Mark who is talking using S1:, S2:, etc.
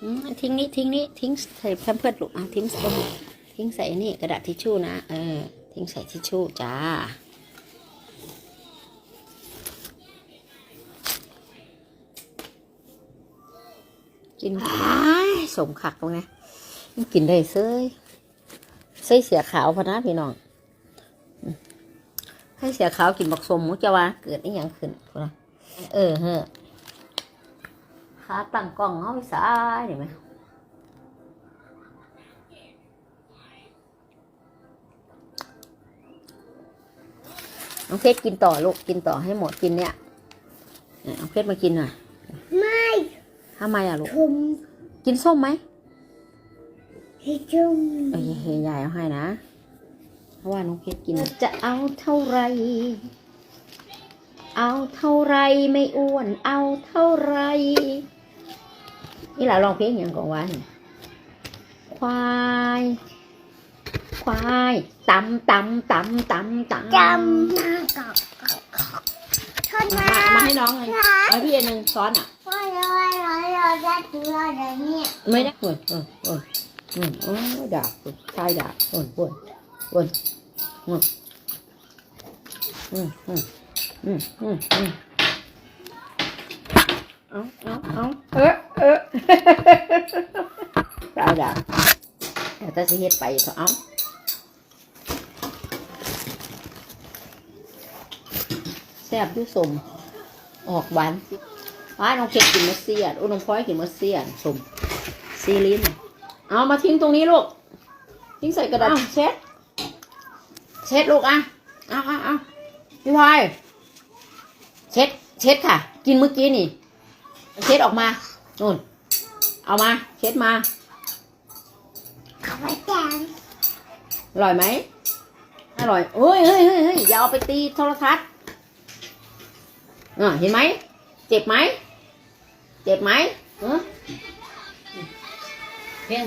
S1: ทิ้งนี้ทิ้งนี้ทิ้งใส่แพมเพิร์ดลูกอะทิ้งใส่ทิ้งใส่นี่กระดาษทิชชู่นะเออทิ้งใส่ทิชชู่จ้ากินอ้สมขักตรงนี้กินได้เซยเซยเสียขาวพนะพี่น้องให้เสียขาวกินบักสมมุจะว่าเกิดอีหยังขึ้นพุ่นนะเออเฮ้อ ขาตั้งกล้องเอาไปสายเห็นไหมน้องเพชรกินต่อลูกกินต่อให้หมดกินเนี่ยเนี่ยน้องเพชรมากินหน่อย
S2: ไม่
S1: ทำไมอะลูก
S2: คุม
S1: กินส้มไหม
S2: ให้จุ่ม
S1: เอ้ยเฮยายเอาให้นะเพราะว่าน้องเพชรกินจะเอาเท่าไร เอาเท่าไรไม่อ้วน เอาเท่าไร นี่แหละลองเพลงอย่างก่อนวันควายควายตำตำตำตำตำ
S2: จำหน้ากอกกอกกอกโทษ
S1: มา
S2: นะ
S1: มาให้น้องเลยเอาพี่อันหนึ่งซ้อนอะ
S2: ว่าเราเราเราจะถืออะไรเนี่ย
S1: ไม่ได้โอนโอนโอนโอนโอ้ยดาบชายดาบโอนโอนโอนอืมอืมอืมอืมอืมอืมเอาเอาเอาเออ สิเฮ็ดไปเถอะเอาแซ่บอยุ่สมออกหวานอ้ายน้องเค็ดกินมะเสียดโอ้น้องพลอยกินมะเสียดสมซีลินเอามาทิ้งตรงนี้ลูกทิ้งใส่กระดาษเช็ดเช็ดลูกอะเอาเอาเอาพี่พลอยเช็ดเช็ดค่ะ กินเมื่อกี้นี่ เช็ดออกมานู่นเอามา เช็ดมา
S2: เอาไว้แจง
S1: อร่อยไหมอร่อยเฮ้ยเฮ้ยเฮ้ยเฮ้ยอย่าเอาไปตีโทรทัศน์อ่าเห็นไหม เจ็บไหม เจ็บไหมเออเพ่ง